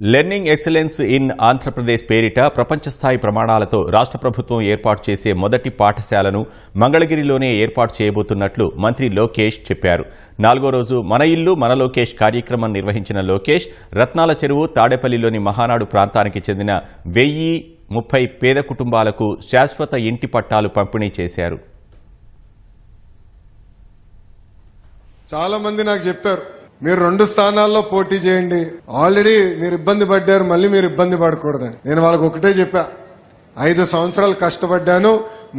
Learning excellence in Andhra Pradesh పేరిట ప్రపంచ స్థాయి ప్రమాణాలతో రాష్ట్ర ప్రభుత్వం ఏర్పాటు చేసే మొదటి పాఠశాలను మంగళగిరిలోనే ఏర్పాటు చేయబోతున్నట్లు మంత్రి లోకేష్ చెప్పారు. నాలుగో రోజు మన ఇల్లు మన లోకేష్ కార్యక్రమం నిర్వహించిన లోకేష్ రత్నాల చెరువు తాడేపల్లిలోని మహానాడు ప్రాంతానికి చెందిన వెయ్యి ముప్పై పేద కుటుంబాలకు శాశ్వత ఇంటి పట్టాలు పంపిణీ చేశారు. చాలా మంది నాకు చెప్పారు మీరు రెండు స్థానాల్లో పోటీ చేయండి. ఆల్రెడీ మీరు ఇబ్బంది పడ్డారు మళ్ళీ మీరు ఇబ్బంది పడకూడదని. నేను వాళ్ళకి ఒకటే చెప్పా. ఐదు సంవత్సరాలు కష్టపడ్డాను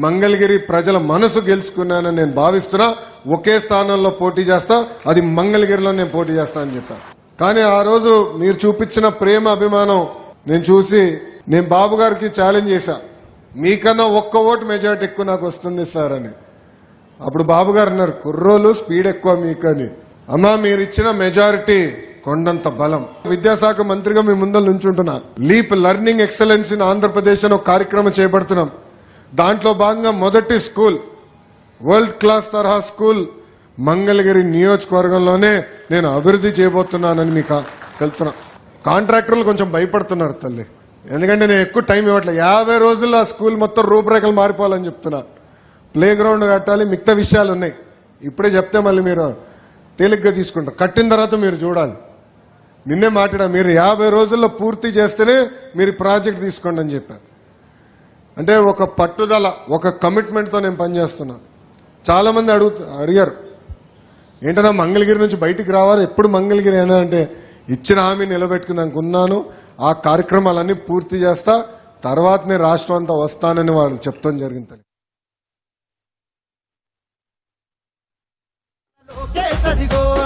మంగళగిరి ప్రజల మనసు గెలుచుకున్నానని నేను భావిస్తున్నా. ఒకే స్థానంలో పోటీ చేస్తా అది మంగళగిరిలో నేను పోటీ చేస్తా అని చెప్పాను కానీ ఆ రోజు మీరు చూపించిన ప్రేమ అభిమానం నేను చూసి నేను బాబు గారికి ఛాలెంజ్ చేశా. మీకన్నా ఒక్క ఓటు మెజార్టీ ఎక్కువ నాకు వస్తుంది సార్ అని. అప్పుడు బాబు గారు అన్నారు కుర్రోలు స్పీడ్ ఎక్కువ మీకని. అమ్మా మీరు ఇచ్చిన మెజారిటీ కొండంత బలం. విద్యాశాఖ మంత్రిగా మీ ముందర నుంచుంటున్నా. Leap learning excellence in Andhra Pradesh అని ఒక కార్యక్రమం చేపడుతున్నాం. దాంట్లో భాగంగా మొదటి స్కూల్ వరల్డ్ క్లాస్ తరహా స్కూల్ మంగళగిరి నియోజకవర్గంలోనే నేను అభివృద్ధి చేయబోతున్నానని మీకు తెలుతున్నా కాంట్రాక్టర్లు కొంచెం భయపడుతున్నారు తల్లి. ఎందుకంటే నేను ఎక్కువ టైం ఇవ్వట్లేదు యాభై రోజుల్లో ఆ స్కూల్ మొత్తం రూపురేఖలు మారిపోవాలని చెప్తున్నా. ప్లే గ్రౌండ్ కట్టాలి మిగతా విషయాలు ఉన్నాయి ఇప్పుడే చెప్తే మళ్ళీ మీరు తేలిగ్గా తీసుకుంటాం. కట్టిన తర్వాత మీరు చూడాలి. నిన్నే మాట్లాడా మీరు యాభై రోజుల్లో పూర్తి చేస్తేనే మీరు ప్రాజెక్ట్ తీసుకోండి అని చెప్పారు అంటే ఒక పట్టుదల ఒక కమిట్మెంట్తో నేను పనిచేస్తున్నా. చాలామంది అడుగు అడిగారు ఏంటన్నా మంగళగిరి నుంచి బయటికి రావాలి? ఎప్పుడు మంగళగిరి అయినా అంటే ఇచ్చిన హామీ నిలబెట్టుకున్నాక ఉన్నాను ఆ కార్యక్రమాలన్నీ పూర్తి చేస్తా తర్వాతనే రాష్ట్రం అంతా వస్తానని వాళ్ళు చెప్తాం జరిగింది లోకేష్ అదిగో